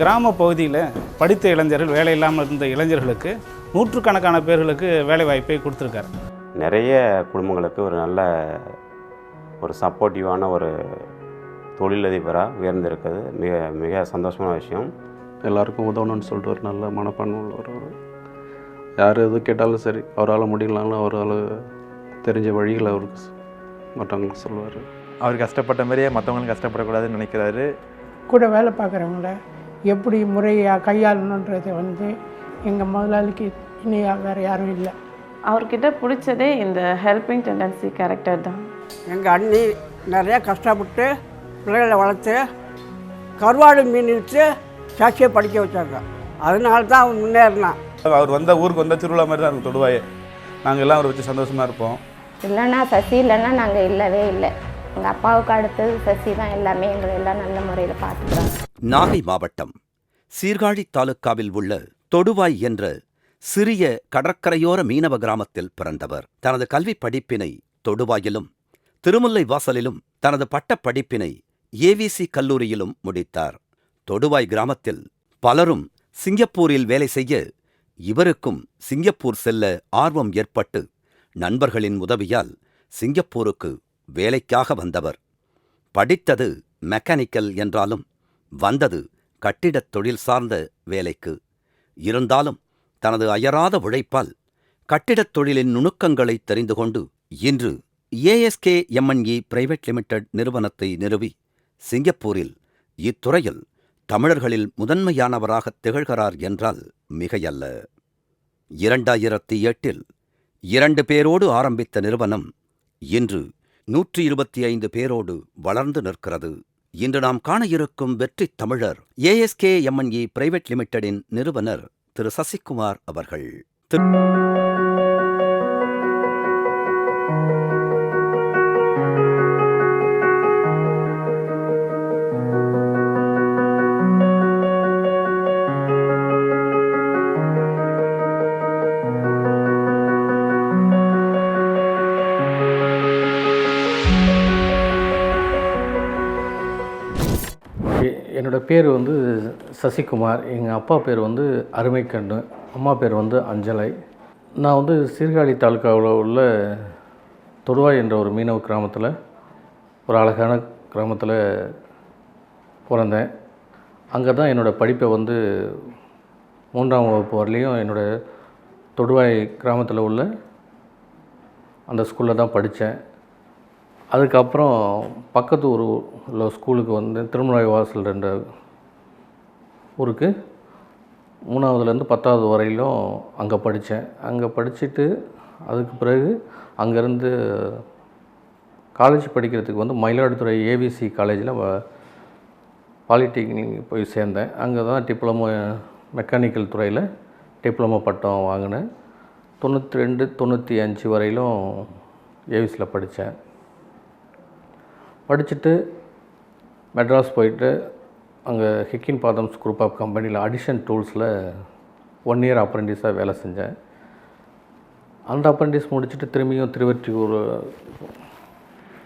கிராம பகுதியில் படித்த இளைஞர்கள் வேலை இல்லாமல் இருந்த இளைஞர்களுக்கு நூற்றுக்கணக்கான பேர்களுக்கு வேலை வாய்ப்பை கொடுத்துருக்காரு. நிறைய குடும்பங்களுக்கு ஒரு நல்ல ஒரு சப்போர்ட்டிவான ஒரு தொழிலதிபராக உயர்ந்திருக்கிறது மிக மிக சந்தோஷமான விஷயம். எல்லாருக்கும் உதவணும்னு சொல்லிட்டு ஒரு நல்ல மனப்பான்மை உள்ளவர் அவர். யார் எது கேட்டாலும் சரி அவரால் முடியலனாலும் அவரால் தெரிஞ்ச வழிகளை அவருக்கு மற்றவங்களுக்கு சொல்லுவார். அவர் கஷ்டப்பட்ட மாதிரியே மற்றவங்களும் கஷ்டப்படக்கூடாதுன்னு நினைக்கிறாரு. கூட வேலை பார்க்குறவங்கள எப்படி முறையாக கையாளணுன்றதை வந்து எங்கள் முதலாளிக்கு இணையாக வேறு யாரும் இல்லை. அவர்கிட்ட பிடிச்சதே இந்த ஹெல்பிங் டெண்டன்சி கேரக்டர் தான். எங்கள் அண்ணி நிறைய கஷ்டப்பட்டு பிள்ளைகளை வளர்த்து கருவாடு மீன் வச்சு சாட்சியை படிக்க வச்சாங்க. அதனால தான் அவன் முன்னேறினான். அவர் வந்த ஊருக்கு வந்த திருவிழா மாதிரி தான் இருக்கும் தொடுவாயே. நாங்கள் எல்லாம் அவரை வச்சு சந்தோஷமாக இருப்போம். இல்லைன்னா சசி இல்லைன்னா நாங்கள் இல்லவே இல்லை. எங்கள் அப்பாவுக்கு அடுத்தது சசி தான் எல்லாமே எங்களை எல்லாம் நல்ல முறையில் பார்த்துக்குறாங்க. நாகை மாவட்டம் சீர்காழி தாலுக்காவில் உள்ள தொடுவாய் என்ற சிறிய கடற்கரையோர மீனவ கிராமத்தில் பிறந்தவர். தனது கல்வி படிப்பினை தொடுவாயிலும் திருமுல்லை வாசலிலும் தனது பட்டப் படிப்பினை ஏவிசி கல்லூரியிலும் முடித்தார். தொடுவாய் கிராமத்தில் பலரும் சிங்கப்பூரில் வேலை செய்ய இவருக்கும் சிங்கப்பூர் செல்ல ஆர்வம் ஏற்பட்டு நண்பர்களின் உதவியால் சிங்கப்பூருக்கு வேலைக்காக வந்தவர். படித்தது மெக்கானிக்கல் என்றாலும் வந்தது கட்டிடத் தொழில் சார்ந்த வேலைக்கு. இருந்தாலும் தனது அயராத உழைப்பால் கட்டிடத் தொழிலின் நுணுக்கங்களை தெரிந்து கொண்டு இன்று ஏஎஸ்கே எம்என்இ பிரைவேட் லிமிடெட் நிறுவனத்தை நிறுவி சிங்கப்பூரில் இத்துறையில் தமிழர்களில் முதன்மையானவராக திகழ்கிறார் என்றால் மிகையல்ல. இரண்டாயிரத்தி எட்டில் இரண்டு பேரோடு ஆரம்பித்த நிறுவனம் இன்று நூற்றி இருபத்தி ஐந்து பேரோடு வளர்ந்து நிற்கிறது. இன்று நாம் காண இருக்கும் வெற்றித் தமிழர் ஏஎஸ்கே எம்என்இ பிரைவேட் லிமிடெடின் நிறுவனர் திரு சசிகுமார் அவர்கள். திரு- பேர் வந்து சசிகுமார் எங்கள் அப்பா பேர் வந்து அருமைக்கண்ணு அம்மா பேர் வந்து அஞ்சலை. நான் வந்து சீர்காழி தாலுக்காவில் உள்ள தொடுவாய் என்ற ஒரு மீனவ கிராமத்தில் ஒரு அழகான கிராமத்தில் பிறந்தேன். அங்கே தான் என்னோடய படிப்பை வந்து மூன்றாம் வகுப்பு வரலையும் என்னோடய தொடுவாய் கிராமத்தில் உள்ள அந்த ஸ்கூலில் தான் படித்தேன் அதுக்கப்புறம் பக்கத்து ஊர் உள்ள ஸ்கூலுக்கு வந்து திருமலை வாசல் ரெண்டு ஊருக்கு மூணாவதுலேருந்து பத்தாவது வரையிலும் அங்கே படித்தேன் அங்கே படிச்சுட்டு அதுக்கு பிறகு அங்கேருந்து காலேஜ் படிக்கிறதுக்கு வந்து மயிலாடுதுறை ஏவிசி காலேஜில் பாலிடெக்னிக் போய் சேர்ந்தேன். அங்கே தான் டிப்ளமோ மெக்கானிக்கல் துறையில் டிப்ளமோ பட்டம் வாங்கினேன். தொண்ணூற்றி ரெண்டு தொண்ணூற்றி அஞ்சு வரையிலும் ஏவிசியில் படித்தேன் படிச்சுட்டு மெட்ராஸ் போயிட்டு அங்கே ஹிக்கின் பாதம்ஸ் குரூப் ஆஃப் கம்பெனியில் அடிஷன் டூல்ஸில் ஒன் இயர் அப்ரெண்டிஸாக வேலை செஞ்சேன். அந்த அப்ரெண்டிஸ் முடிச்சுட்டு திரும்பியும் திருவற்றியூர்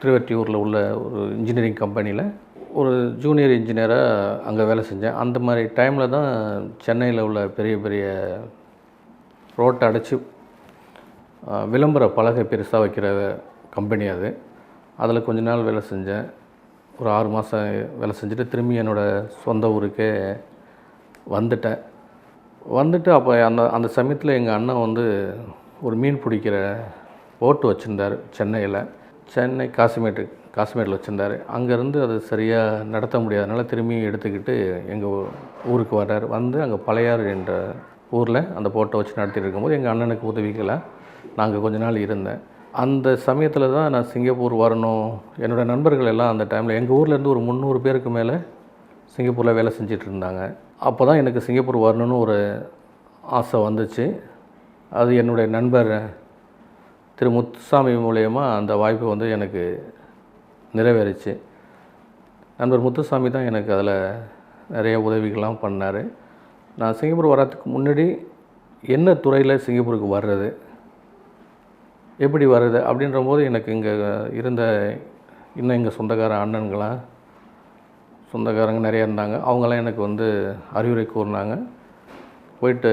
திருவற்றியூரில் உள்ள ஒரு இன்ஜினியரிங் கம்பெனியில் ஒரு ஜூனியர் இன்ஜினியராக அங்கே வேலை செஞ்சேன். அந்த மாதிரி டைமில் தான் சென்னையில் உள்ள பெரிய பெரிய ரோட்டை அடைச்சி விளம்பர பலகை பெருசாக வைக்கிற கம்பெனி அது. அதில் கொஞ்ச நாள் வேலை செஞ்சேன். ஒரு ஆறு மாதம் வேலை செஞ்சுட்டு திரும்பி என்னோடய சொந்த ஊருக்கே வந்துட்டேன். வந்துட்டு அப்போ அந்த அந்த சமயத்தில் எங்கள் அண்ணன் வந்து ஒரு மீன் பிடிக்கிற போட்டு வச்சுருந்தார் சென்னையில். சென்னை காசிமேட்டு காசிமேட்டில் வச்சுருந்தார். அங்கேருந்து அது சரியாக நடத்த முடியாதனால திரும்பி எடுத்துக்கிட்டு எங்கள் ஊருக்கு வர்றார். வந்து அங்கே பழையாறு என்ற ஊரில் அந்த போட்டை வச்சு நடத்திட்டு இருக்கும்போது எங்கள் அண்ணனுக்கு உதவிகளை நாங்கள் கொஞ்ச நாள் இருந்தேன். அந்த சமயத்தில் தான் நான் சிங்கப்பூர் வரணும். என்னோடய நண்பர்கள் எல்லாம் அந்த டைமில் எங்கள் ஊர்லேருந்து ஒரு முந்நூறு பேருக்கு மேலே சிங்கப்பூரில் வேலை செஞ்சுட்டு இருந்தாங்க. அப்போ தான் எனக்கு சிங்கப்பூர் வரணும்னு ஒரு ஆசை வந்துச்சு. அது என்னுடைய நண்பர் திரு முத்துசாமி மூலயமா அந்த வாய்ப்பு வந்து எனக்கு நிறைவேறுச்சு. நண்பர் முத்துசாமி தான் எனக்கு அதில் நிறைய உதவிகள்லாம் பண்ணார். நான் சிங்கப்பூர் வர்றதுக்கு முன்னாடி என்ன துறையில் சிங்கப்பூருக்கு வர்றது எப்படி வருது அப்படின்ற போது எனக்கு இங்கே இருந்த இன்னும் எங்கள் சொந்தக்கார அண்ணன்களாம் சொந்தக்காரங்க நிறையா இருந்தாங்க. அவங்களாம் எனக்கு வந்து அறிவுரை கூறினாங்க. போயிட்டு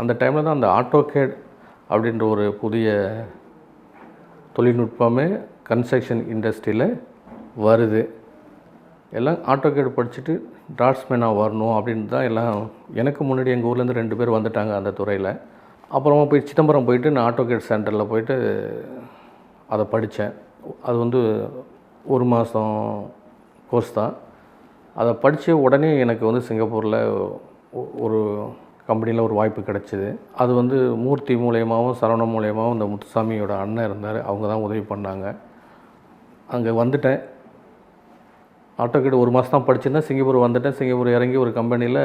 அந்த டைமில் தான் அந்த ஆட்டோகேட் அப்படின்ற ஒரு புதிய தொழில்நுட்பமே கன்ஸ்ட்ரக்ஷன் இண்டஸ்ட்ரியில் வருது. எல்லாம் ஆட்டோகேட் படிச்சுட்டு டிராட்ஸ்மேனாக வரணும் அப்படின்னு தான் எல்லாம் எனக்கு முன்னாடி எங்கள் ஊர்லேருந்து ரெண்டு பேர் வந்துட்டாங்க அந்த துறையில். அப்புறமா போய் சிதம்பரம் போயிட்டு நான் ஆட்டோகேட் சென்டரில் போயிட்டு அதை படித்தேன். அது வந்து ஒரு மாதம் கோர்ஸ் தான். அதை படித்த உடனே எனக்கு வந்து சிங்கப்பூரில் ஒரு கம்பெனியில் ஒரு வாய்ப்பு கிடச்சிது. அது வந்து மூர்த்தி மூலயமாவும் சரவணம் மூலியமாகவும் இந்த முத்துசாமியோட அண்ணன் இருந்தார். அவங்க தான் உதவி பண்ணாங்க. அங்கே வந்துட்டேன். ஆட்டோகேட் ஒரு மாதம் தான் படிச்சுருந்தேன். சிங்கப்பூர் வந்துட்டேன். சிங்கப்பூர் இறங்கி ஒரு கம்பெனியில்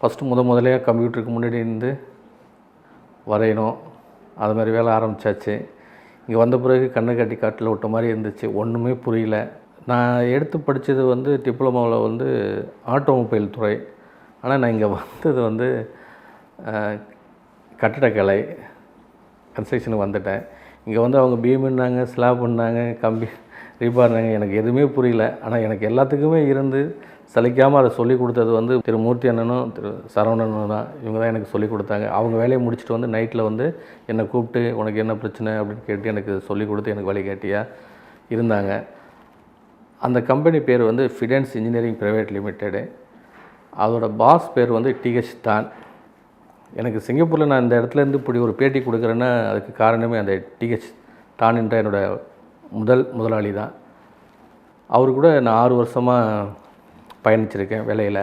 ஃபஸ்ட்டு முத முதலையாக கம்ப்யூட்டருக்கு முன்னாடி இருந்து வரையணும். அது மாதிரி வேலை ஆரம்பித்தாச்சு இங்கே வந்த பிறகு கண்ணை கட்டி காட்டில் விட்ட மாதிரி இருந்துச்சு. ஒன்றுமே புரியல. நான் எடுத்து படித்தது வந்து டிப்ளமாவில் வந்து ஆட்டோமொபைல் துறை. ஆனால் நான் இங்கே வந்தது வந்து கட்டடக்கலை கட்டிடக்கலை. கன்ஸ்ட்ரக்ஷனுக்கு வந்துட்டேன். இங்கே வந்து அவங்க பீம்னாங்க ஸ்லாப்னாங்க கம்பி ரீபார்னாங்க எனக்கு எதுவுமே புரியல. ஆனால் எனக்கு எல்லாத்துக்குமே இருந்து சலிக்காமல் அதை சொல்லி கொடுத்தது வந்து திரு மூர்த்தி அண்ணனும் திரு சரவணனும் தான். இவங்க தான் எனக்கு சொல்லி கொடுத்தாங்க. அவங்க வேலையை முடிச்சுட்டு வந்து நைட்டில் வந்து என்னை கூப்பிட்டு உனக்கு என்ன பிரச்சனை? அப்படின்னு கேட்டு எனக்கு சொல்லிக் கொடுத்து எனக்கு வழிகாட்டியாக இருந்தாங்க. அந்த கம்பெனி பேர் வந்து ஃபிடென்ஸ் இன்ஜினியரிங் ப்ரைவேட் லிமிட்டெடு அதோட பாஸ் பேர் வந்து டிஹெச் தான். எனக்கு சிங்கப்பூரில் நான் இந்த இடத்துல இருந்து இப்படி ஒரு பேட்டி கொடுக்குறேன்னா அதுக்கு காரணமே அந்த டிஹெச் தான் என்ற என்னோட முதல் முதலாளி தான். அவர் கூட நான் ஆறு வருஷமாக பயணிச்சிருக்கேன் வேலையில்.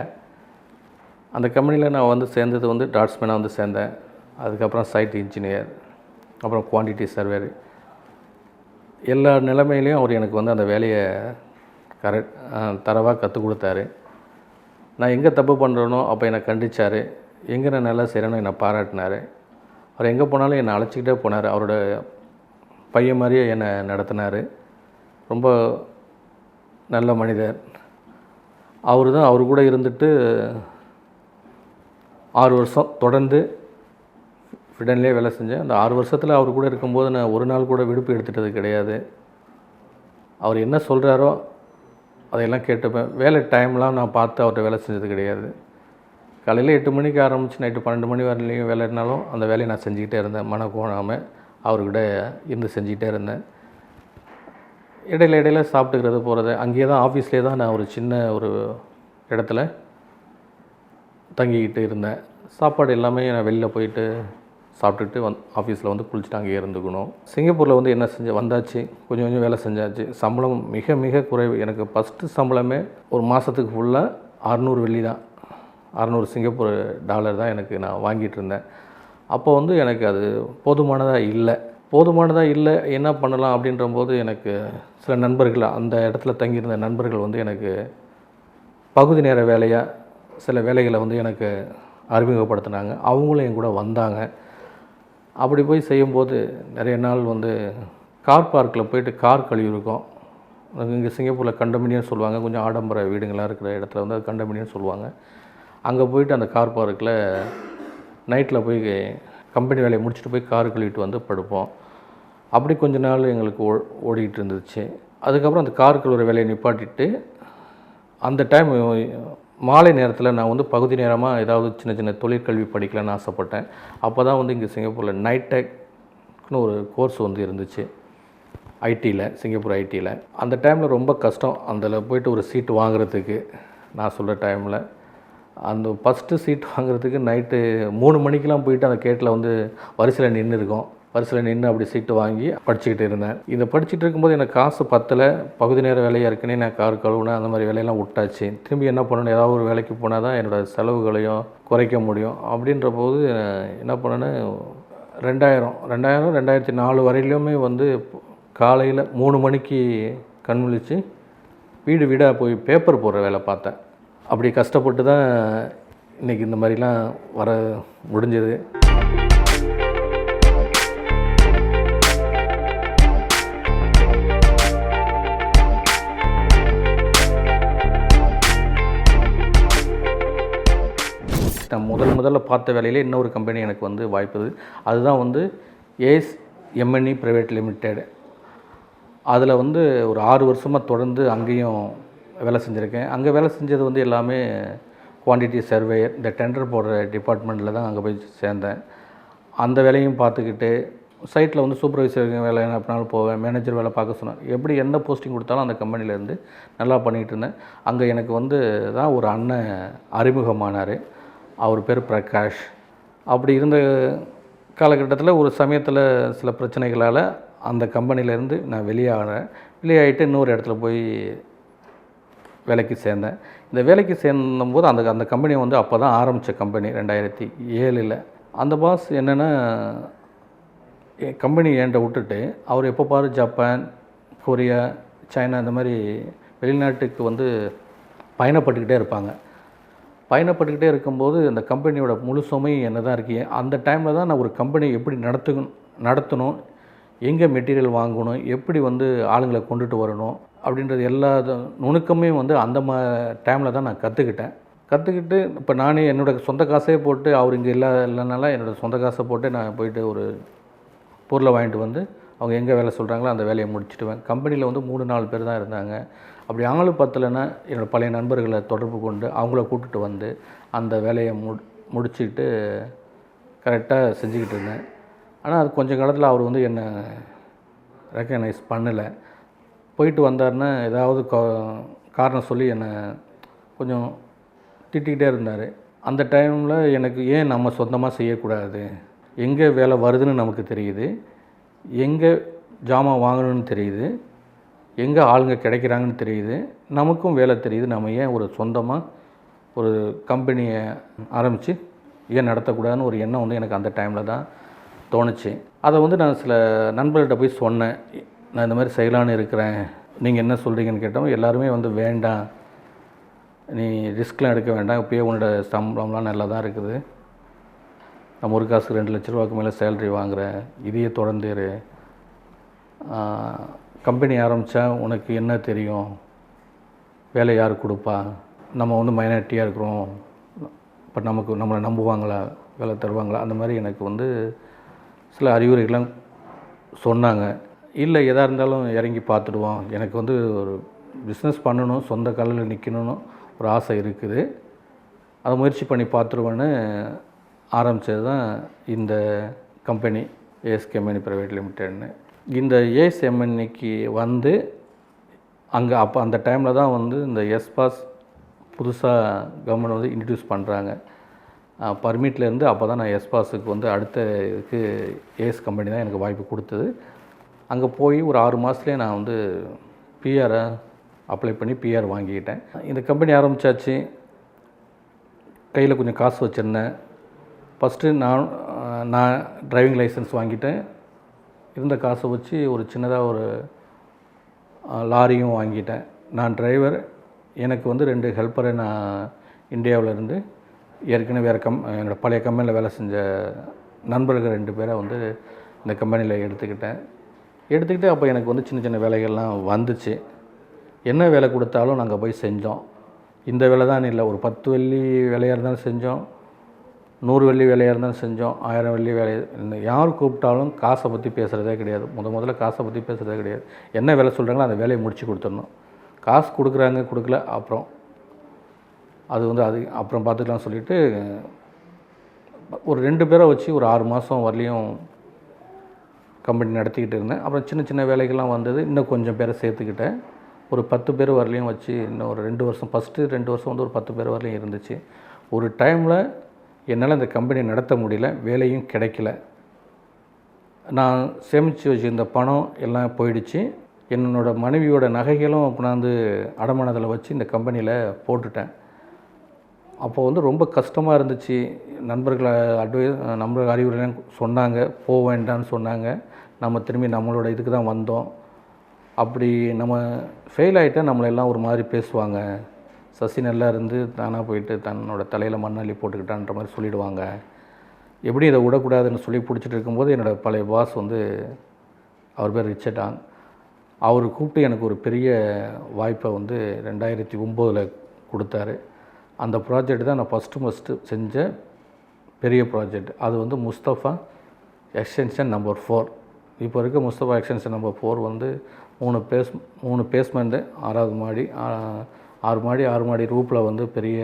அந்த கம்பெனியில் நான் வந்து சேர்ந்தது வந்து டாட்ஸ்மேனாக வந்து சேர்ந்தேன். அதுக்கப்புறம் சைட் இன்ஜினியர் அப்புறம் குவான்டிட்டி சர்வேர் எல்லா நிலைமையிலையும் அவர் எனக்கு வந்து அந்த வேலையை கரெக்ட் தரவாக கற்றுக் கொடுத்தாரு. நான் எங்கே தப்பு பண்ணுறேனோ அப்போ என்னை கண்டிச்சார். எங்கே நான் நல்லா செய்கிறேனோ என்னை பாராட்டினார். அவர் எங்கே போனாலும் என்னை அழைச்சிக்கிட்டே போனார். அவரோட பையன் மாதிரியே என்னை நடத்தினார். ரொம்ப நல்ல மனிதர். அவர் தான் அவர் கூட இருந்துட்டு ஆறு வருஷம் தொடர்ந்து ஃபிடன்லேயே வேலை செஞ்சேன். அந்த ஆறு வருஷத்தில் அவர் கூட இருக்கும்போது நான் ஒரு நாள் கூட விடுப்பு எடுத்துட்டது கிடையாது. அவர் என்ன சொல்கிறாரோ அதையெல்லாம் கேட்டுப்பேன். வேலை டைம்லாம் நான் பார்த்து அவர்கிட்ட வேலை செஞ்சது கிடையாது. காலையில் எட்டு மணிக்கு ஆரம்பித்து நைட்டு பன்னெண்டு மணி வரலையும் வேலைனாலும் அந்த வேலையை நான் செஞ்சுக்கிட்டே இருந்தேன். மன கோணாமல் அவர்கிட்ட இருந்து செஞ்சுக்கிட்டே இருந்தேன். இடையில இடையில சாப்பிட்டுக்கிறது போகிறது அங்கேயே தான் ஆஃபீஸ்லேயே தான் நான் ஒரு சின்ன ஒரு இடத்துல தங்கிக்கிட்டு இருந்தேன். சாப்பாடு எல்லாமே நான் வெளியில் போயிட்டு சாப்பிட்டுட்டு வந் ஆஃபீஸில் வந்து குளிச்சுட்டு அங்கேயே இருந்துக்கணும். சிங்கப்பூரில் வந்து என்ன செஞ்ச வந்தாச்சு. கொஞ்சம் கொஞ்சம் வேலை செஞ்சாச்சு. சம்பளம் மிக மிக குறைவு. எனக்கு ஃபஸ்ட்டு சம்பளமே ஒரு மாதத்துக்கு ஃபுல்லாக அறநூறு வெள்ளி தான். அறநூறு சிங்கப்பூர் டாலர் தான் எனக்கு நான் வாங்கிட்டு இருந்தேன். அப்போ வந்து எனக்கு அது போதுமானதாக இல்லை. போதுமானதாக இல்லை என்ன பண்ணலாம் அப்படின்ற போது எனக்கு சில நண்பர்கள் அந்த இடத்துல தங்கியிருந்த நண்பர்கள் வந்து எனக்கு பகுதி நேர வேலையாக சில வேலைகளை வந்து எனக்கு அறிமுகப்படுத்தினாங்க. அவங்களும் என் கூட வந்தாங்க. அப்படி போய் செய்யும்போது நிறைய நாள் வந்து கார் பார்க்கில் போயிட்டு கார் கழுவிருக்கோம் இங்கே சிங்கப்பூரில் கண்டமினியம் சொல்லுவாங்க. கொஞ்சம் ஆடம்பர வீடுங்களாக இருக்கிற இடத்துல வந்து அது கண்டமினியம் சொல்லுவாங்க. அங்கே போயிட்டு அந்த கார் பார்க்கில் நைட்டில் போய் கம்பெனி வேலையை முடிச்சுட்டு போய் கார் கழுவிட்டு வந்து படுப்போம். அப்படி கொஞ்ச நாள் எங்களுக்கு ஓ ஓடிக்கிட்டு இருந்துச்சு அதுக்கப்புறம் அந்த கார் ஒரு வேலையை நிப்பாட்டிட்டு அந்த டைம் மாலை நேரத்தில் நான் வந்து பகுதி நேரமாக ஏதாவது சின்ன சின்ன தொழிற்கல்வி படிக்கலான்னு ஆசைப்பட்டேன். அப்போ தான் வந்து இங்கே சிங்கப்பூரில் நைட்டெக்னு ஒரு கோர்ஸ் வந்து இருந்துச்சு. ஐடியில் சிங்கப்பூர் ஐடியில் அந்த டைமில் ரொம்ப கஷ்டம். அதில் போயிட்டு ஒரு சீட் வாங்குறதுக்கு நான் சொல்கிற டைமில் அந்த ஃபஸ்ட்டு சீட் வாங்குறதுக்கு நைட்டு மூணு மணிக்கெலாம் போயிட்டு அந்த கேட்டில் வந்து வரிசையில் நின்று இருக்கோம் வரிசையில் நின்று அப்படி சீட்டு வாங்கி படிச்சுக்கிட்டு இருந்தேன். இதை படிச்சுட்டு இருக்கும்போது எனக்கு காசு பத்தலை. பகுதி நேர வேலையாக இருக்குன்னே நான் கார் கழுவுனேன் அந்த மாதிரி வேலையெல்லாம் விட்டாச்சு. திரும்பி என்ன பண்ணணும்? ஏதாவது ஒரு வேலைக்கு போனால் தான் என்னோடய செலவுகளையும் குறைக்க முடியும். அப்படின்ற போது என்ன பண்ணேன்னு ரெண்டாயிரம் ரெண்டாயிரம் ரெண்டாயிரத்தி நாலு வரையிலுமே வந்து காலையில் மூணு மணிக்கு கண் வீடு வீடாக போய் பேப்பர் போடுற வேலை பார்த்தேன். அப்படி கஷ்டப்பட்டு தான் இன்றைக்கி இந்த மாதிரிலாம் வர முடிஞ்சது. முதல் முதல்ல பார்த்த வேலையிலே இன்னொரு கம்பெனி எனக்கு வந்து வாய்ப்புது அதுதான் வந்து ஏஸ் எம்என்இ ப்ரைவேட் லிமிட்டெடு அதில் வந்து ஒரு ஆறு வருஷமாக தொடர்ந்து அங்கேயும் வேலை செஞ்சுருக்கேன். அங்கே வேலை செஞ்சது வந்து எல்லாமே குவான்டிட்டி சர்வேயர் இந்த டெண்டர் போடுற டிபார்ட்மெண்ட்டில் தான் அங்கே போய் சேர்ந்தேன். அந்த வேலையும் பார்த்துக்கிட்டு சைட்டில் வந்து சூப்பர்வைசர் வேலை என்ன அப்படினாலும் போவேன் மேனேஜர் வேலை பார்க்க சொன்னேன் எப்படி எந்த போஸ்டிங் கொடுத்தாலும் அந்த கம்பெனிலேருந்து நல்லா பண்ணிகிட்டு இருந்தேன். அங்கே எனக்கு வந்து தான் ஒரு அண்ணன் அறிமுகமானார். அவர் பேர் பிரகாஷ். அப்படி இருந்த காலகட்டத்தில் ஒரு சமயத்தில் சில பிரச்சனைகளால் அந்த கம்பெனியிலேருந்து நான் வெளியாகிறேன் வெளியாகிட்டு இன்னொரு இடத்துல போய் வேலைக்கு சேர்ந்தேன். இந்த வேலைக்கு சேர்ந்தபோது அந்த அந்த கம்பெனி வந்து அப்போ தான் ஆரம்பித்த கம்பெனி ரெண்டாயிரத்தி ஏழில். அந்த பாஸ் என்னென்னா கம்பெனி என்கிட்ட விட்டுட்டு அவர் எப்போ பாரு ஜப்பான் கொரியா சைனா இந்த மாதிரி வெளிநாட்டுக்கு வந்து பயணப்பட்டுக்கிட்டே இருப்பாங்க. பயணப்பட்டுக்கிட்டே இருக்கும்போது அந்த கம்பெனியோட முழு சுமையும் என்ன தான் இருக்கு. அந்த டைமில் தான் நான் ஒரு கம்பெனி எப்படி நடத்துக்கணும் நடத்தணும் எங்கே மெட்டீரியல் வாங்கணும் எப்படி வந்து ஆளுங்களை கொண்டுட்டு வரணும் அப்படின்றது எல்லா இது- நுணுக்கமே வந்து அந்த மா டைமில் தான் நான் கற்றுக்கிட்டேன் கற்றுக்கிட்டு இப்போ நானே என்னோடய சொந்த காசே போட்டு அவர் இங்கே இல்லை இல்லைனால என்னோடய சொந்த காசை போட்டு நான் போயிட்டு ஒரு பொருளை வாங்கிட்டு வந்து அவங்க எங்கே வேலை சொல்கிறாங்களோ அந்த வேலையை முடிச்சுடுவேன். கம்பெனியில் வந்து மூணு நாலு பேர் தான் இருந்தாங்க. அப்படி அவங்களும் பத்தலைன்னா என்னோடய பழைய நண்பர்களை தொடர்பு கொண்டு அவங்கள கூட்டிட்டு வந்து அந்த வேலையை மு முடிச்சுக்கிட்டு கரெக்டாக செஞ்சுக்கிட்டு இருந்தேன். ஆனால் அது கொஞ்சம் காலத்தில் அவர் வந்து என்னை ரெக்கக்னைஸ் பண்ணலை. போயிட்டு வந்தாருன்னா ஏதாவது காரணம் சொல்லி என்னை கொஞ்சம் திட்டிக்கிட்டே இருந்தார். அந்த டைமில் எனக்கு ஏன் நம்ம சொந்தமாக செய்யக்கூடாது? எங்கே வேலை வருதுன்னு நமக்கு தெரியுது. எங்கே ஜாமான் வாங்கணும்னு தெரியுது எங்கே ஆளுங்க கிடைக்கிறாங்கன்னு தெரியுது நமக்கும் வேலை தெரியுது. நம்ம ஏன் ஒரு சொந்தமாக ஒரு கம்பெனியை ஆரம்பித்து ஏன் நடத்தக்கூடாதுன்னு ஒரு எண்ணம் வந்து எனக்கு அந்த டைமில் தான் தோணுச்சு. அதை வந்து நான் சில நண்பர்கள்ட்ட போய் சொன்னேன். நான் இந்த மாதிரி செய்யலான்னு இருக்கிறேன். நீங்கள் என்ன சொல்கிறீங்கன்னு கேட்டோம். எல்லாருமே வந்து வேண்டாம். நீ ரிஸ்க்லாம் எடுக்க வேண்டாம். இப்போயே உன்னோட சம்பளம்லாம் நல்லா தான் இருக்குது. நம்ம ஒரு காசு ரெண்டு லட்ச ரூபாய்க்கு மேலே சேலரி வாங்குகிறேன் இதையே தொடர்ந்து இரு. கம்பெனி ஆரம்பித்தா உனக்கு என்ன தெரியும்? வேலை யார் கொடுப்பா? நம்ம வந்து மைனாரிட்டியாக இருக்கிறோம். இப்போ நமக்கு நம்மளை நம்புவாங்களா? வேலை தருவாங்களா? அந்த மாதிரி எனக்கு வந்து சில அறிவுரைகள்லாம் சொன்னாங்க. இல்லை எதாக இருந்தாலும் இறங்கி பார்த்துடுவோம் எனக்கு வந்து ஒரு பிஸ்னஸ் பண்ணணும் சொந்த காலில் நிற்கணும்னு ஒரு ஆசை இருக்குது. அதை முயற்சி பண்ணி பார்த்துருவேன்னு ஆரம்பித்தது தான் இந்த கம்பெனி ஏஎஸ்கெம்எனி ப்ரைவேட் லிமிடெட்னு இந்த ஏஎஸ்எம்என்இக்கு வந்து அங்கே அப்போ அந்த டைமில் தான் வந்து இந்த எஸ்பாஸ் புதுசாக கவர்மெண்ட் வந்து இன்ட்ரடியூஸ் பண்ணுறாங்க பர்மிட்லேருந்து அப்போ தான் நான் எஸ்பாஸுக்கு வந்து அடுத்த இதுக்கு ஏஎஸ் கம்பெனி தான் எனக்கு வாய்ப்பு கொடுத்தது. அங்கே போய் ஒரு ஆறு மாதத்துலேயே நான் வந்து பிஆரை அப்ளை பண்ணி பிஆர் வாங்கிக்கிட்டேன். இந்த கம்பெனி ஆரம்பித்தாச்சு கையில் கொஞ்சம் காசு வச்சுருந்தேன். ஃபஸ்ட்டு நான் நான் டிரைவிங் லைசன்ஸ் வாங்கிட்டேன். இருந்த காசை வச்சு ஒரு சின்னதாக ஒரு லாரியும் வாங்கிட்டேன். நான் டிரைவர் எனக்கு வந்து ரெண்டு ஹெல்ப்பரை நான் இந்தியாவில் இருந்து ஏற்கனவே வேறு கம் என்னோடய பழைய கம்பெனியில் வேலை செஞ்ச நண்பர்கள் ரெண்டு பேரை வந்து இந்த கம்பெனியில் எடுத்துக்கிட்டேன். எடுத்துக்கிட்டு அப்போ எனக்கு வந்து சின்ன சின்ன வேலைகள்லாம் வந்துச்சு. என்ன வேலை கொடுத்தாலும் நாங்கள் போய் செஞ்சோம். இந்த வேலை தான் இல்லை ஒரு பத்து வெள்ளி வேலையாக இருந்தாலும் செஞ்சோம். நூறு வெள்ளி வேலையாக இருந்தாலும் செஞ்சோம் ஆயிரம் வெள்ளி வேலை. யார் கூப்பிட்டாலும் காசை பற்றி பேசுகிறதே கிடையாது. முத முதல்ல காசை பற்றி பேசுகிறதே கிடையாது. என்ன வேலை சொல்கிறாங்களோ அந்த வேலையை முடிச்சு கொடுத்துடணும். காசு கொடுக்குறாங்க கொடுக்கல அப்புறம். அது வந்து அது அப்புறம் பார்த்துக்கலாம் சொல்லிவிட்டு ஒரு ரெண்டு பேரை வச்சு ஒரு ஆறு மாதம் வரலையும் கம்பெனி நடத்திக்கிட்டு இருந்தேன். அப்புறம் சின்ன சின்ன வேலைகள்லாம் வந்தது. இன்னும் கொஞ்சம் பேரை சேர்த்துக்கிட்டேன். ஒரு பத்து பேர் வரலையும் வச்சு இன்னும் ஒரு ரெண்டு வருஷம் ஃபஸ்ட்டு ரெண்டு வருஷம் வந்து ஒரு பத்து பேர் வரலையும் இருந்துச்சு. ஒரு டைமில் என்னால் இந்த கம்பெனி நடத்த முடியல வேலையும் கிடைக்கல. நான் சேமித்து வச்சுருந்த பணம் எல்லாம் போயிடுச்சு. என்னோடய மனைவியோட நகைகளும் கொண்டாந்து அடமானத்தில் வச்சு இந்த கம்பெனியில் போட்டுட்டேன். அப்போது வந்து ரொம்ப கஷ்டமாக இருந்துச்சு. நண்பர்களை அட்வை நண்பர்கள் அறிவுரைலாம் சொன்னாங்க போக வேண்டாம்னு சொன்னாங்க. நம்ம திரும்பி நம்மளோட இதுக்கு தான் வந்தோம். அப்படி நம்ம ஃபெயில் ஆகிட்டால் நம்மளை எல்லாம் ஒரு மாதிரி பேசுவாங்க. சசி நல்லா இருந்து தானாக போயிட்டு தன்னோட தலையில் மண்ணள்ளி போட்டுக்கிட்டான்ற மாதிரி சொல்லிவிடுவாங்க எப்படி இதை விடக்கூடாதுன்னு சொல்லி பிடிச்சிட்டு இருக்கும்போது என்னோடய பழைய பாஸ் வந்து அவர் பேர் ரிச்சர்டான் அவர் கூப்பிட்டு எனக்கு ஒரு பெரிய வாய்ப்பை வந்து ரெண்டாயிரத்தி ஒம்போதில் கொடுத்தாரு. அந்த ப்ராஜெக்ட் தான் நான் ஃபஸ்ட்டு ஃபஸ்ட்டு செஞ்ச பெரிய ப்ராஜெக்ட் அது வந்து முஸ்தஃபா எக்ஸ்டென்ஷன் நம்பர் ஃபோர் இப்போ இருக்க முஸ்தஃபா எக்ஸ்டென்ஷன் நம்பர் ஃபோர் வந்து மூணு பேஸ் மூணு பேஸ்மெண்ட்டு ஆறாவது மாடி ஆறு மாடி ஆறு மாடி ரூப்பில் வந்து பெரிய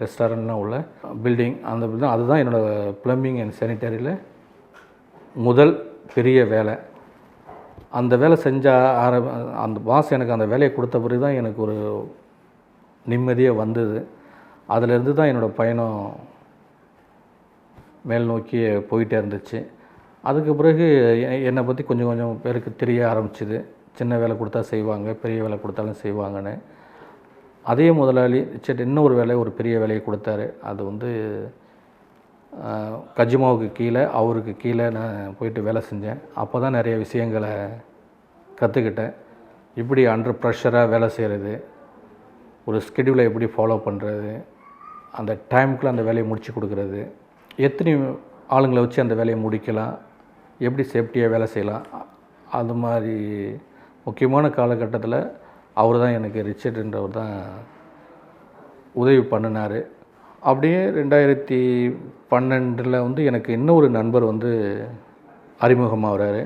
ரெஸ்டாரண்ட்லாம் உள்ள பில்டிங் அந்த பில்டிங் அதுதான் என்னோடய ப்ளம்பிங் அண்ட் சானிட்டரியில் முதல் பெரிய வேலை. அந்த வேலை செஞ்ச ஆர அந்த பாஸ் எனக்கு அந்த வேலையை கொடுத்த பிறகு தான் எனக்கு ஒரு நிம்மதியாக வந்தது. அதிலிருந்து தான் என்னோடய பயணம் மேல் நோக்கி போயிட்டே இருந்துச்சு. அதுக்கு பிறகு என்னை பற்றி கொஞ்சம் கொஞ்சம் பேருக்கு தெரிய ஆரம்பிச்சிது. சின்ன வேலை கொடுத்தா செய்வாங்க பெரிய வேலை கொடுத்தாலும் செய்வாங்கன்னு. அதே முதலாளி சரி இன்னொரு வேலையை ஒரு பெரிய வேலையை கொடுத்தாரு. அது வந்து கஜிமாவுக்கு கீழே அவருக்கு கீழே நான் போயிட்டு வேலை செஞ்சேன். அப்போ தான் நிறைய விஷயங்களை கற்றுக்கிட்டேன் இப்படி அண்டர் ப்ரெஷராக வேலை செய்கிறது ஒரு ஸ்கெடியூலை எப்படி ஃபாலோ பண்ணுறது அந்த டைமுக்குள்ளே அந்த வேலையை முடித்து கொடுக்குறது எத்தனை ஆளுங்களை வச்சு அந்த வேலையை முடிக்கலாம் எப்படி சேஃப்டியாக வேலை செய்யலாம் அது மாதிரி முக்கியமான காலகட்டத்தில் அவர் தான் எனக்கு ரிச்சர்ட்ன்றவர் தான் உதவி பண்ணினார். அப்படியே ரெண்டாயிரத்தி பன்னெண்டில் வந்து எனக்கு இன்னொரு நண்பர் வந்து அறிமுகமாகறாரு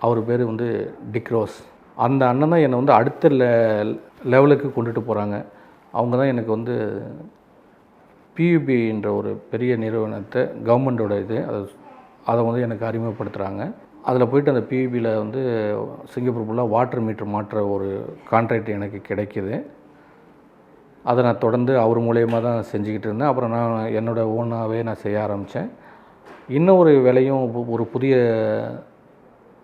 அவர் பேர் வந்து டிக்ரோஸ் அந்த அண்ணன் தான் என்னை வந்து அடுத்த லெ லெவலுக்கு கொண்டுட்டு போகிறாங்க அவங்க தான் எனக்கு வந்து பியூபின்ற ஒரு பெரிய நிறுவனத்தை கவர்மெண்ட்டோட இது அதை அதை வந்து எனக்கு அறிமுகப்படுத்துகிறாங்க அதில் போயிட்டு அந்த பியூபியில் வந்து சிங்கப்பூர் ஃபுல்லாக வாட்டர் மீட்டர் மாற்ற ஒரு கான்ட்ராக்ட் எனக்கு கிடைக்கிது. அதை நான் தொடர்ந்து அவர் மூலயமா தான் செஞ்சுக்கிட்டு இருந்தேன். அப்புறம் நான் என்னோடய ஓனாகவே நான் செய்ய ஆரம்பித்தேன் இன்னொரு வேலையும் பு- ஒரு புதிய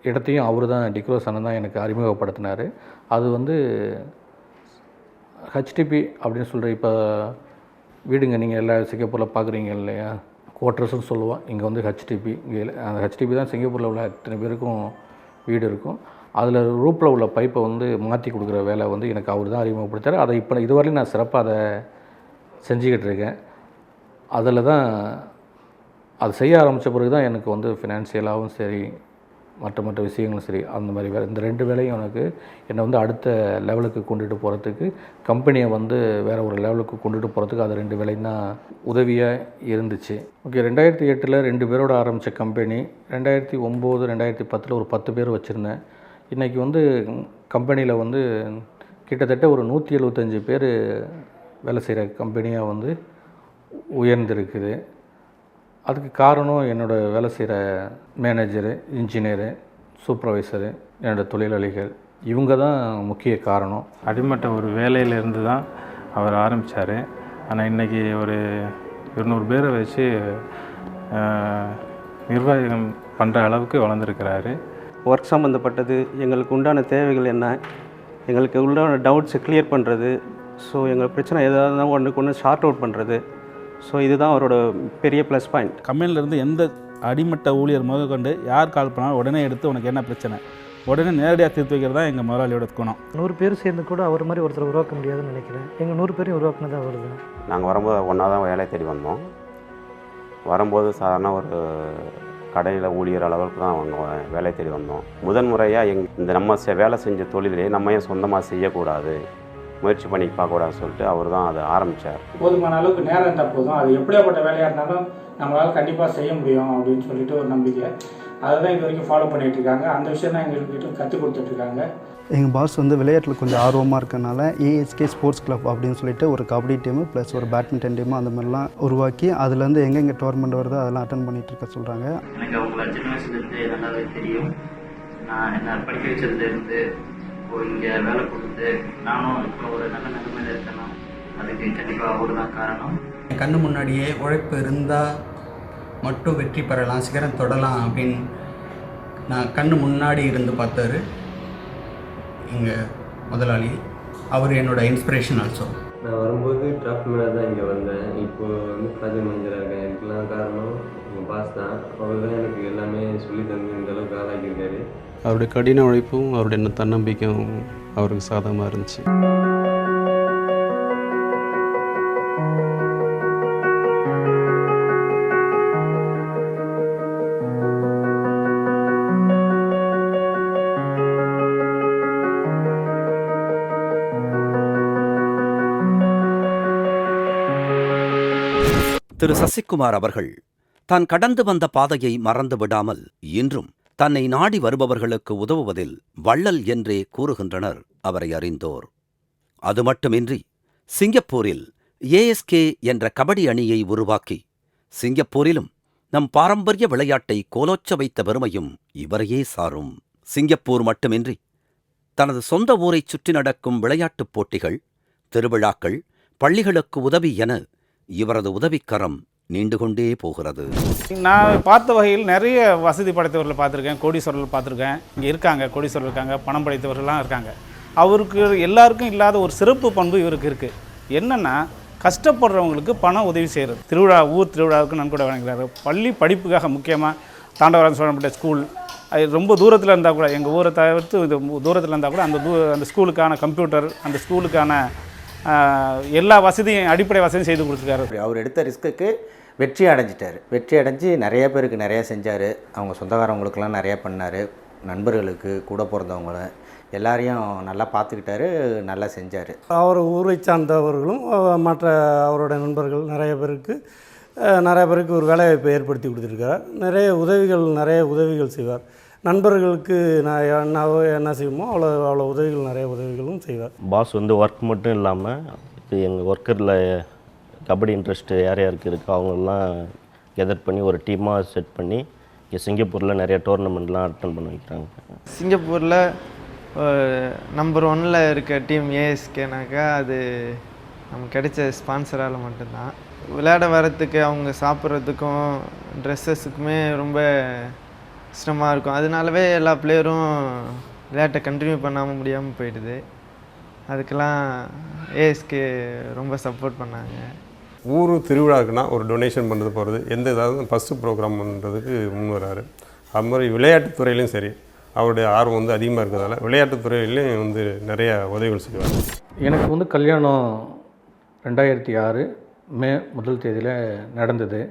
இடத்தையும் அவர் தான் டிக்ரோஸ் அண்ணன் தான் எனக்கு அறிமுகப்படுத்தினார். அது வந்து ஹெச்டிபி அப்படின்னு சொல்கிற இப்போ வீடுங்க நீங்கள் எல்லா சிங்கப்பூரில் பார்க்குறீங்க இல்லையா? குவார்ட்டர்ஸ்னு சொல்லுவோம் இங்கே வந்து ஹெச்டிபி இங்கே அந்த ஹெச்டிபி தான் சிங்கப்பூரில் உள்ள அத்தனை பேருக்கும் வீடு இருக்கும். அதில் ரூப்பில் உள்ள பைப்பை வந்து மாற்றி கொடுக்குற வேலை வந்து எனக்கு அவர் தான் அறிமுகப்படுத்தார் அதை இப்போ இதுவரையிலும் நான் சிறப்பாக அதை செஞ்சுக்கிட்டு இருக்கேன். அதில் தான் அது செய்ய ஆரம்பித்த பிறகு தான் எனக்கு வந்து ஃபினான்சியலாகவும் சரி மற்ற மற்ற விஷயங்களும் சரி அந்த மாதிரி வேலை இந்த ரெண்டு வேலையும் எனக்கு என்னை வந்து அடுத்த லெவலுக்கு கொண்டுட்டு போகிறதுக்கு கம்பெனியை வந்து வேறு ஒரு லெவலுக்கு கொண்டுட்டு போகிறதுக்கு அது ரெண்டு வேலையும் தான் உதவியாக இருந்துச்சு. ஓகே ரெண்டாயிரத்தி எட்டில் ரெண்டு பேரோட ஆரம்பித்த கம்பெனி ரெண்டாயிரத்தி ஒம்பது ரெண்டாயிரத்தி பத்தில் ஒரு பத்து பேர் வச்சுருந்தேன். இன்றைக்கி வந்து கம்பெனியில் வந்து கிட்டத்தட்ட ஒரு நூற்றி எழுபத்தஞ்சி பேர் வேலை செய்கிற கம்பெனியாக வந்து உயர்ந்திருக்குது. அதுக்கு காரணம் என்னோடய வேலை செய்கிற மேனேஜரு இன்ஜினியரு சூப்பர்வைசரு என்னோடய தொழிலாளிகள். இவங்க தான் முக்கிய காரணம். அடிமட்ட ஒரு வேலையிலேருந்து தான் அவர் ஆரம்பித்தார் ஆனால் இன்றைக்கி ஒரு இருநூறு பேரை வச்சு நிர்வாகம் பண்ணுற அளவுக்கு வளர்ந்துருக்கிறாரு. ஒர்க் சம்மந்தப்பட்டது எங்களுக்கு உண்டான தேவைகள் என்ன எங்களுக்கு உண்டான டவுட்ஸை கிளியர் பண்ணுறது ஸோ எங்கள் பிரச்சனை ஏதாவது ஒன்றுக்கு ஒன்று ஷார்ட் அவுட் பண்ணுறது ஸோ இதுதான் அவரோட பெரிய ப்ளஸ் பாயிண்ட் கம்பெனிலேருந்து எந்த அடிமட்ட ஊழியர் முதல் கொண்டு யார் கால் பண்ணாலும் உடனே எடுத்து உனக்கு என்ன பிரச்சனை? உடனே நேரடியாக தீர்த்து வைக்கிறது தான் எங்கள் முதலாளியோட குணம். நூறு பேர் சேர்ந்து கூட அவர் மாதிரி ஒருத்தர் உருவாக்க முடியாதுன்னு நினைக்கிறேன். எங்கள் நூறு பேரையும் உருவாக்குனது அவர் தான் நாங்கள் வரும்போது ஒன்றா தான் வேலை தேடி வந்தோம். வரும்போது சாதாரண ஒரு கடையில் ஊழியர் அளவுக்கு தான் அவங்க வேலை தேடி வந்தோம். முதன் முறையாக எங் இந்த நம்ம செ- வேலை செஞ்ச தொழிலே நம்ம ஏன் சொந்தமாக செய்யக்கூடாது? முயற்சி பண்ணி பார்க்கக்கூடாதுன்னு சொல்லிட்டு அவர் தான் அதை ஆரம்பித்தார் போதுமான அளவுக்கு நேரம் இருந்தால் போதும். அது எப்படியாப்பட்ட வேலையாக இருந்தாலும் நம்மளால் கண்டிப்பாக செய்ய முடியும் அப்படின்னு சொல்லிட்டு ஒரு நம்பிக்கை. அதை தான் இது வரைக்கும் ஃபாலோ பண்ணிட்டு இருக்காங்க. அந்த விஷயம் தான் எங்களுக்கு கற்றுக் கொடுத்துட்ருக்காங்க எங்கள் பாஸ் வந்து விளையாட்டில் கொஞ்சம் ஆர்வமாக இருக்கனால ஏஎஸ்கே ஸ்போர்ட்ஸ் கிளப் அப்படின்னு சொல்லிட்டு ஒரு கபடி டீமு ப்ளஸ் ஒரு பேட்மிண்டன் டீமு அந்த மாதிரிலாம் உருவாக்கி அதுலேருந்து எங்கெங்கே டோர்னமெண்ட் வருதோ அதெல்லாம் அட்டன் பண்ணிட்டு இருக்க சொல்கிறாங்க எனக்கு அவங்கள சின்ன வயசுலேருந்து நல்லாவே தெரியும். நான் என்ன படிக்க வச்சதுலேருந்து இப்போ இங்கே வேலை கொடுத்து நானும் இப்போ ஒரு நல்ல நிலைமையில இருக்கேன்னா அதுக்கு கண்டிப்பாக அவர் தான் காரணம். என் கண்ணு முன்னாடியே உழைப்பு இருந்தால் மட்டும் வெற்றி பெறலாம் சிகரம் தொடலாம் அப்படின்னு நான் கண்ணு முன்னாடி இருந்து பார்த்தாரு. இங்கே முதலாளி அவர் என்னோட இன்ஸ்பிரேஷன் ஆல்சோ நான் வரும்போது டிராஃப்ட் மேனாக தான் இங்கே வந்தேன். இப்போ வந்து ப்ராஜெக்ட் மேனேஜராக இருக்கேன் இதுக்கெல்லாம் காரணம் எங்கள் பாஸ் தான். அவர் தான் எனக்கு எல்லாமே சொல்லி தந்து இந்த அளவுக்கு ஆளாக்கியிருக்காரு. அவருடைய கடின உழைப்பும் அவருடைய தன்னம்பிக்கையும் அவருக்கு சாதகமாக இருந்துச்சு. திரு சசிகுமார் அவர்கள் தான் கடந்து வந்த பாதையை மறந்து விடாமல் இன்றும் தன்னை நாடி வருபவர்களுக்கு உதவுவதில் வள்ளல் என்றே கூறுகின்றனர் அவரை அறிந்தோர். அது மட்டுமின்றி சிங்கப்பூரில் ஏஎஸ்கே என்ற கபடி அணியை உருவாக்கி சிங்கப்பூரிலும் நம் பாரம்பரிய விளையாட்டை கோலோச்ச வைத்த பெருமையும் இவரையே சாரும். சிங்கப்பூர் மட்டுமின்றி தனது சொந்த ஊரைச் சுற்றி நடக்கும் விளையாட்டுப் போட்டிகள் திருவிழாக்கள் பள்ளிகளுக்கு உதவி என இவரது உதவிக்கரம் நீண்டு கொண்டே போகிறது. நான் பார்த்த வகையில் நிறைய வசதி படைத்தவர்களை பார்த்துருக்கேன் கோடீஸ்வரர்கள் பார்த்துருக்கேன். இங்கே இருக்காங்க கோடீஸ்வரர் இருக்காங்க பணம் படைத்தவர்கள்லாம் இருக்காங்க. அவருக்கு எல்லாருக்கும் இல்லாத ஒரு சிறப்பு பண்பு இவருக்கு இருக்குது என்னென்னா கஷ்டப்படுறவங்களுக்கு பணம் உதவி செய்கிறது திருவிழா ஊர் திருவிழாவுக்கு நன்கொடை வழங்குறாரு. பள்ளி படிப்புக்காக முக்கியமாக தாண்டவராஜன் சோழப்பட்ட ஸ்கூல் அது ரொம்ப தூரத்தில் இருந்தால் கூட எங்கள் ஊரை தவிர்த்து இது தூரத்தில் இருந்தால் கூட அந்த தூ அந்த ஸ்கூலுக்கான கம்ப்யூட்டர் அந்த ஸ்கூலுக்கான எல்லா வசதியும் அடிப்படை வசதியும் செய்து கொடுத்துருக்காரு. அவர் எடுத்த ரிஸ்க்குக்கு வெற்றி அடைஞ்சிட்டார். வெற்றி அடைஞ்சு நிறைய பேருக்கு நிறைய செஞ்சார். அவங்க சொந்தக்காரவங்களுக்கெல்லாம் நிறைய பண்ணார். நண்பர்களுக்கு கூட பிறந்தவங்கள எல்லாரையும் நல்லா பார்த்துக்கிட்டாரு நல்லா செஞ்சார். அவர் ஊரை சார்ந்தவர்களும் மற்ற அவரோட நண்பர்கள் நிறைய பேருக்கு நிறைய பேருக்கு ஒரு வேலைவாய்ப்பை ஏற்படுத்தி கொடுத்துருக்கார் நிறைய உதவிகள் நிறைய உதவிகள் செய்வார். நண்பர்களுக்கு நான் என்ன என்ன செய்வோமோ அவ்வளோ அவ்வளோ உதவிகள் நிறைய உதவிகளும் செய்வார். பாஸ் வந்து ஒர்க் மட்டும் இல்லாமல் இப்போ எங்கள் ஒர்க்கரில் கபடி இன்ட்ரெஸ்ட்டு யார் யாருக்கு இருக்கோ அவங்களெல்லாம் கெதர் பண்ணி ஒரு டீமாக செட் பண்ணி இங்கே சிங்கப்பூரில் நிறைய டோர்னமெண்ட்லாம் அட்டன் பண்ண வைக்கிறாங்க. சிங்கப்பூரில் நம்பர் ஒன்னில் இருக்க டீம் ஏஎஸ்கேனாக்கா அது நமக்கு கிடைச்ச ஸ்பான்சரால் மட்டும்தான். விளையாட வரத்துக்கு அவங்க சாப்பிட்றதுக்கும் ட்ரெஸ்ஸஸுக்குமே ரொம்ப கஷ்டமாக இருக்கும். அதனாலவே எல்லா பிளேயரும் விளையாட்டை கண்டினியூ பண்ணாமல் முடியாமல் போயிடுது. அதுக்கெல்லாம் ஏஎஸ்கே ரொம்ப சப்போர்ட் பண்ணாங்க. ஊர் திருவிழாக்குன்னா ஒரு டொனேஷன் பண்ணுறது போகிறது எந்த இதாவது ஃபஸ்ட்டு ப்ரோக்ராம் பண்ணுறதுக்கு முன் வராரு. அது மாதிரி விளையாட்டு துறையிலையும் சரி அவருடைய ஆர்வம் வந்து அதிகமாக இருக்கிறதால விளையாட்டு துறையிலையும் வந்து நிறையா உதவிகள் செய்வார். எனக்கு வந்து கல்யாணம் ரெண்டாயிரத்தி ஆறு மே முதல் தேதியில் நடந்தது.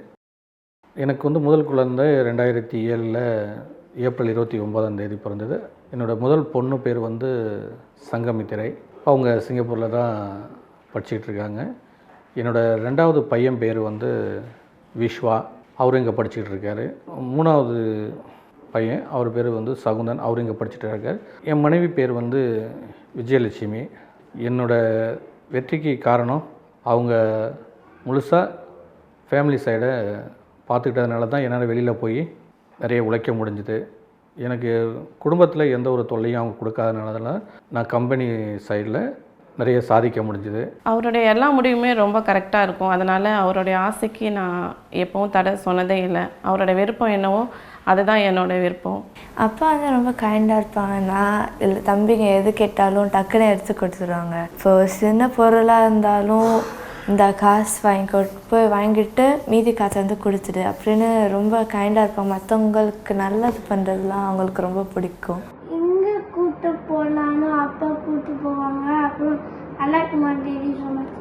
எனக்கு வந்து முதல் குழந்தை ரெண்டாயிரத்தி ஏழில் ஏப்ரல் இருபத்தி ஒன்பதாம் தேதி பிறந்தது. என்னோட முதல் பொண்ணு பேர் வந்து சங்கமித்திரை. அவங்க சிங்கப்பூரில் தான் படிச்சுக்கிட்டு என்னோடய என்னோட ரெண்டாவது பையன் பேர் வந்து விஸ்வா அவரும் இங்கே படிச்சுக்கிட்டு இருக்காரு. மூணாவது பையன் அவர் பேர் வந்து சகுந்தன். அவர் இங்கே படிச்சுட்டு இருக்கார். என் மனைவி பேர் வந்து விஜயலட்சுமி. என்னோட வெற்றிக்கு காரணம் அவங்க முழுசாக ஃபேமிலி சைடை பார்த்துக்கிட்டதுனால தான் என்னால் வெளியில் போய் நிறைய உழைக்க முடிஞ்சுது. எனக்கு குடும்பத்தில் எந்த ஒரு தொல்லையும் அவங்க கொடுக்காதனால தான் நான் கம்பெனி சைடில் நிறைய சாதிக்க முடிஞ்சுது. அவருடைய எல்லா முடிவுமே ரொம்ப கரெக்டாக இருக்கும். அதனால் அவருடைய ஆசைக்கு நான் எப்பவும் தடை சொன்னதே இல்லை. அவரோட விருப்பம் என்னவோ அதுதான் என்னோட விருப்பம். அப்பா வந்து ரொம்ப கைண்டாக இருப்பாங்க. நான் இல்லை தம்பிங்க எது கேட்டாலும் டக்குன்னு எடுத்து கொடுத்துருவாங்க. இப்போ சின்ன பொருளாக இருந்தாலும் இந்த காசு வாங்கி போய் வாங்கிட்டு மீதி காசை வந்து கொடுத்துடு அப்படின்னு ரொம்ப கைண்டாக இருப்பாங்க. மற்றவங்களுக்கு நல்லது பண்ணுறதுலாம் அவங்களுக்கு ரொம்ப பிடிக்கும். எங்கே கூட்டு போகலான்னு அப்பா கூட்டு போவாங்க. அப்புறம் அலக்குமார் தேதி சொன்னாங்க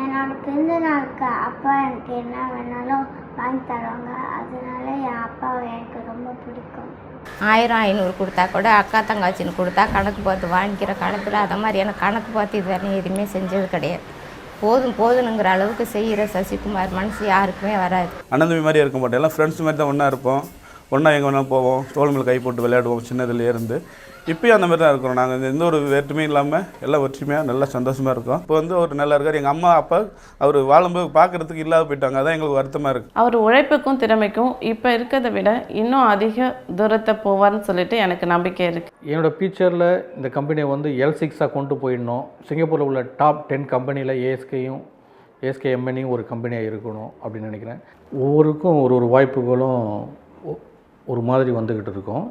என்னோட பிறந்த நாளுக்கு அப்பா எனக்கு என்ன வேணாலும் வாங்கி தருவாங்க. அதனால என் அப்பாவை எனக்கு ரொம்ப பிடிக்கும். ஆயிரம் ஐநூறு கொடுத்தா கூட அக்கா தங்காச்சின்னு கொடுத்தா கணக்கு பார்த்து வாங்கிக்கிற காலத்தில் அதை மாதிரியான கணக்கு பார்த்து இது வரையும் எதுவுமே செஞ்சது கிடையாது. போதும் போதுனுங்கிற அளவுக்கு செய்கிற சசிகுமார் மனசு யாருக்குமே வராது. அண்ணன் தம்பி மாதிரி இருக்க மாட்டோம் எல்லாம் ஃப்ரெண்ட்ஸ் மாதிரி தான் ஒன்றா இருப்போம். ஒன்றா எங்கே வேணாலும் போவோம். தோள் மேல் கை போட்டு விளையாடுவோம். சின்னதுலேயே இருந்து. இப்பயும் அந்த மாதிரி தான் இருக்கிறோம் நாங்கள் எந்த ஒரு வேற்றுமையும் இல்லாமல் எல்லாம் ஒற்றுமையாக நல்லா சந்தோஷமாக இருக்கோம். இப்போ வந்து அவர் நல்லா இருக்கார். எங்கள் அம்மா அப்பா அவர் வாழும்போது பார்க்குறதுக்கு இல்லாத போயிட்டாங்க. அதான் எங்களுக்கு வருத்தமாக இருக்குது அவர் உழைப்புக்கும் திறமைக்கும் இப்போ இருக்கிறத விட இன்னும் அதிக தூரத்தை போவார்னு சொல்லிட்டு எனக்கு நம்பிக்கை இருக்குது என்னோடய ஃபியூச்சரில் இந்த கம்பெனியை வந்து எல் சிக்ஸாக கொண்டு போயிடணும். சிங்கப்பூரில் உள்ள டாப் டென் கம்பெனியில் ஏஎஸ்கேயும் ஏஎஸ்கே எம்என்யும் ஒரு கம்பெனியாக இருக்கணும் அப்படின்னு நினைக்கிறேன். ஒவ்வொருக்கும் ஒரு ஒரு வாய்ப்புகளும் ஒரு மாதிரி வந்துக்கிட்டு இருக்கோம்.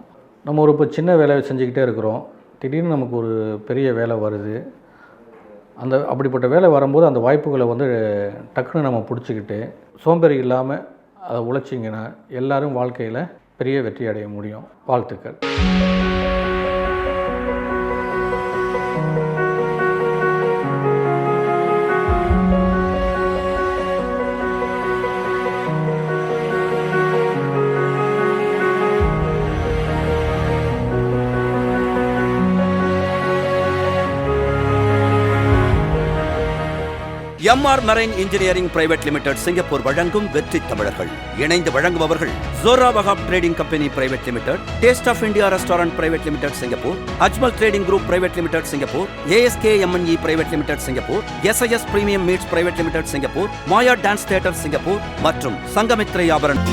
நம்ம ஒரு இப்போ சின்ன வேலையை செஞ்சுக்கிட்டே இருக்கிறோம். திடீர்னு நமக்கு ஒரு பெரிய வேலை வருது. அந்த அப்படிப்பட்ட வேலை வரும்போது அந்த வாய்ப்புகளை வந்து டக்குன்னு நம்ம பிடிச்சிக்கிட்டு சோம்பேறி இல்லாமல் அதை உழைச்சிங்கன்னா எல்லோரும் வாழ்க்கையில் பெரிய வெற்றி அடைய முடியும். வாழ்த்துக்கள். M R marine engineering private limited Singapore வழங்கும் வெற்றி தமிழர்கள். இணைந்து வழங்குபவர்கள் Zohra Wahab trading company private limited taste of India restaurant private limited Singapore Ajmal trading group private limited Singapore A S K M N E private limited Singapore S I S premium meats private limited Singapore Maya dance theatre Singapore மற்றும் சங்கமித்ரை ஆபரன்